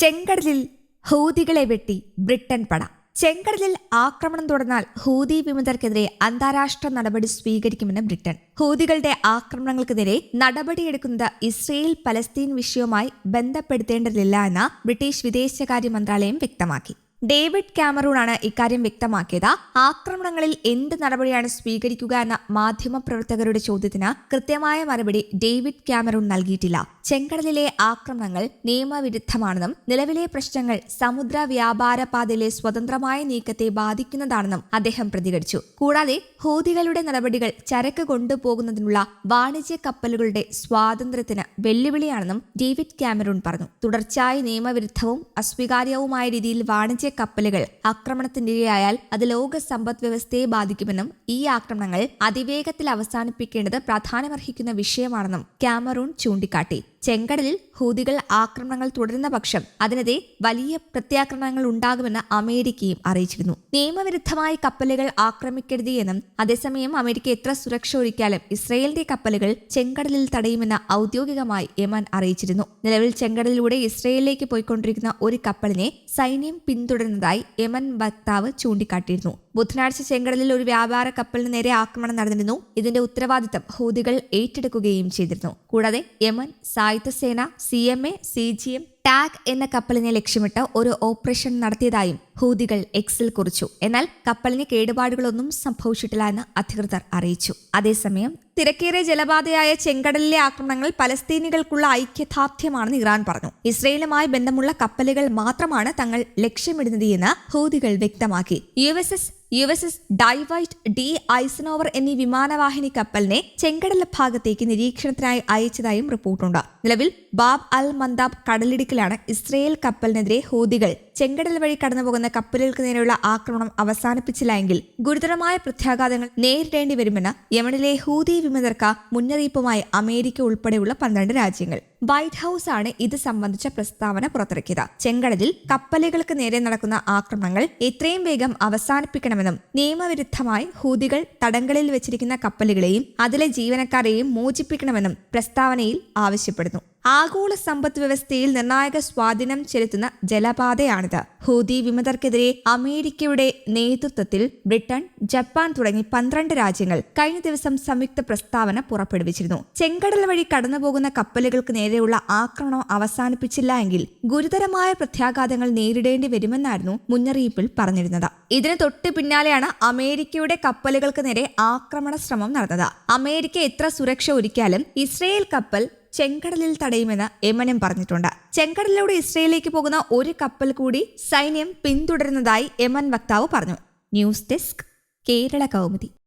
ചെങ്കടലിൽ ഹൂതികളെ വെട്ടി ബ്രിട്ടൻ പട. ചെങ്കടലിൽ ആക്രമണം തുടർന്നാൽ ഹൂതി വിമതർക്കെതിരെ അന്താരാഷ്ട്ര നടപടി സ്വീകരിക്കുമെന്ന് ബ്രിട്ടൻ. ഹൂതികളുടെ ആക്രമണങ്ങൾക്കെതിരെ നടപടിയെടുക്കുന്നത് ഇസ്രയേൽ പലസ്തീൻ വിഷയവുമായി ബന്ധപ്പെടുത്തേണ്ടതില്ല എന്ന് ബ്രിട്ടീഷ് വിദേശകാര്യ മന്ത്രാലയം വ്യക്തമാക്കി. ഡേവിഡ് കാമറൂണാണ് ഇക്കാര്യം വ്യക്തമാക്കിയത്. ആക്രമണങ്ങളിൽ എന്ത് നടപടിയാണ് സ്വീകരിക്കുക എന്ന മാധ്യമപ്രവർത്തകരുടെ ചോദ്യത്തിന് കൃത്യമായ മറുപടി ഡേവിഡ് കാമറൂൺ നൽകിയിട്ടില്ല. ചെങ്കടലിലെ ആക്രമണങ്ങൾ നിയമവിരുദ്ധമാണെന്നും നിലവിലെ പ്രശ്നങ്ങൾ സമുദ്ര വ്യാപാര പാതയിലെ സ്വതന്ത്രമായ നീക്കത്തെ ബാധിക്കുന്നതാണെന്നും അദ്ദേഹം പ്രതികരിച്ചു. കൂടാതെ ഹൂതികളുടെ നടപടികൾ ചരക്ക് കൊണ്ടുപോകുന്നതിനുള്ള വാണിജ്യ കപ്പലുകളുടെ സ്വാതന്ത്ര്യത്തിന് വെല്ലുവിളിയാണെന്നും ഡേവിഡ് കാമറൂൺ പറഞ്ഞു. തുടർച്ചയായി നിയമവിരുദ്ധവും അസ്വീകാര്യവുമായ രീതിയിൽ വാണിജ്യ കപ്പലുകൾ ആക്രമണത്തിനിരയായാൽ അത് ലോക സമ്പദ് വ്യവസ്ഥയെ ബാധിക്കുമെന്നും ഈ ആക്രമണങ്ങൾ അതിവേഗത്തിൽ അവസാനിപ്പിക്കേണ്ടത് പ്രാധാന്യമർഹിക്കുന്ന വിഷയമാണെന്നും കാമറൂൺ ചൂണ്ടിക്കാട്ടി. ചെങ്കടലിൽ ഹൂതികൾ ആക്രമണങ്ങൾ തുടരുന്ന പക്ഷം അതിനെതിരെ വലിയ പ്രത്യാക്രമണങ്ങൾ ഉണ്ടാകുമെന്ന് അമേരിക്കയും അറിയിച്ചിരുന്നു. നിയമവിരുദ്ധമായി കപ്പലുകൾ ആക്രമിക്കരുത് എന്നും അതേസമയം അമേരിക്ക എത്ര സുരക്ഷ ഒരുക്കിയാലും ഇസ്രയേലിന്റെ കപ്പലുകൾ ചെങ്കടലിൽ തടയുമെന്ന് ഔദ്യോഗികമായി യമൻ അറിയിച്ചിരുന്നു. നിലവിൽ ചെങ്കടലിലൂടെ ഇസ്രയേലിലേക്ക് പോയിക്കൊണ്ടിരിക്കുന്ന ഒരു കപ്പലിനെ സൈന്യം പിന്തുടരുന്നതായി യമൻ വക്താവ് ചൂണ്ടിക്കാട്ടിയിരുന്നു. ബുധനാഴ്ച ചെങ്കടലിൽ ഒരു വ്യാപാര കപ്പലിന് നേരെ ആക്രമണം നടന്നിരുന്നു. ഇതിന്റെ ഉത്തരവാദിത്തം ഹൂതികൾ ഏറ്റെടുക്കുകയും ചെയ്തിരുന്നു. കൂടാതെ യമൻ സായുധ സേന C M A C G M tag എന്ന കപ്പലിനെ ലക്ഷ്യമിട്ട് ഒരു ഓപ്പറേഷൻ നടത്തിയതായും ഹൂതികൾ എക്സിൽ കുറിച്ചു. എന്നാൽ കപ്പലിന് കേടുപാടുകളൊന്നും സംഭവിച്ചിട്ടില്ല എന്ന് അധികൃതർ അറിയിച്ചു. അതേസമയം തിരക്കേറിയ ജലപാതയായ ചെങ്കടലിലെ ആക്രമണങ്ങൾ പലസ്തീനികൾക്കുള്ള ഐക്യദാർഢ്യമാണെന്ന് ഇറാൻ പറഞ്ഞു. ഇസ്രയേലുമായി ബന്ധമുള്ള കപ്പലുകൾ മാത്രമാണ് തങ്ങൾ ലക്ഷ്യമിടുന്നത് എന്ന് ഹൂതികൾ വ്യക്തമാക്കി. U S S U S S Dwight D Eisenhower എന്നീ വിമാനവാഹിനി കപ്പലിനെ ചെങ്കടൽ ഭാഗത്തേക്ക് നിരീക്ഷണത്തിനായി അയച്ചതായും റിപ്പോർട്ടുണ്ട്. നിലവിൽ ബാബ് അൽ മന്ദാബ് കടലിടുക്കിലാണ് ഇസ്രയേൽ കപ്പലിനെതിരെ ഹൂതികൾ ചെങ്കടൽ വഴി കടന്നുപോകുന്ന കപ്പലുകൾക്ക് നേരെയുള്ള ആക്രമണം അവസാനിപ്പിച്ചില്ല എങ്കിൽ ഗുരുതരമായ പ്രത്യാഘാതങ്ങൾ നേരിടേണ്ടി വരുമെന്ന് യമനിലെ ഹൂതി വിമതർക്ക് മുന്നറിയിപ്പുമായി അമേരിക്ക ഉൾപ്പെടെയുള്ള പന്ത്രണ്ട് രാജ്യങ്ങൾ. വൈറ്റ് ഹൌസ് ആണ് ഇത് സംബന്ധിച്ച പ്രസ്താവന പുറത്തിറക്കിയത്. ചെങ്കടലിൽ കപ്പലുകൾക്ക് നേരെ നടക്കുന്ന ആക്രമണങ്ങൾ എത്രയും വേഗം അവസാനിപ്പിക്കണമെന്നും നിയമവിരുദ്ധമായി ഹൂതികൾ തടങ്കലിൽ വെച്ചിരിക്കുന്ന കപ്പലുകളെയും അതിലെ ജീവനക്കാരെയും മോചിപ്പിക്കണമെന്നും പ്രസ്താവനയിൽ ആവശ്യപ്പെടുന്നു. ആഗോള സമ്പദ് വ്യവസ്ഥയിൽ നിർണായക സ്വാധീനം ചെലുത്തുന്ന ജലപാതയാണിത്. ഹൂതി വിമതർക്കെതിരെ അമേരിക്കയുടെ നേതൃത്വത്തിൽ ബ്രിട്ടൻ ജപ്പാൻ തുടങ്ങി പന്ത്രണ്ട് രാജ്യങ്ങൾ കഴിഞ്ഞ ദിവസം സംയുക്ത പ്രസ്താവന പുറപ്പെടുവിച്ചിരുന്നു. ചെങ്കടൽ വഴി കടന്നുപോകുന്ന കപ്പലുകൾക്ക് നേരെയുള്ള ആക്രമണം അവസാനിപ്പിച്ചില്ല എങ്കിൽ ഗുരുതരമായ പ്രത്യാഘാതങ്ങൾ നേരിടേണ്ടി വരുമെന്നായിരുന്നു മുന്നറിയിപ്പിൽ പറഞ്ഞിരുന്നത്. ഇതിന് തൊട്ട് പിന്നാലെയാണ് അമേരിക്കയുടെ കപ്പലുകൾക്ക് നേരെ ആക്രമണ ശ്രമം നടന്നത്. അമേരിക്ക എത്ര സുരക്ഷ ഒരുക്കിയാലും ഇസ്രയേൽ കപ്പൽ ചെങ്കടലിൽ തടയുമെന്ന് യമനം പറഞ്ഞിട്ടുണ്ട്. ചെങ്കടലിലൂടെ ഇസ്രയേലിലേക്ക് പോകുന്ന ഒരു കപ്പൽ കൂടി സൈന്യം പിന്തുടരുന്നതായി യമൻ വക്താവ് പറഞ്ഞു. News desk Kerala Kaumudi.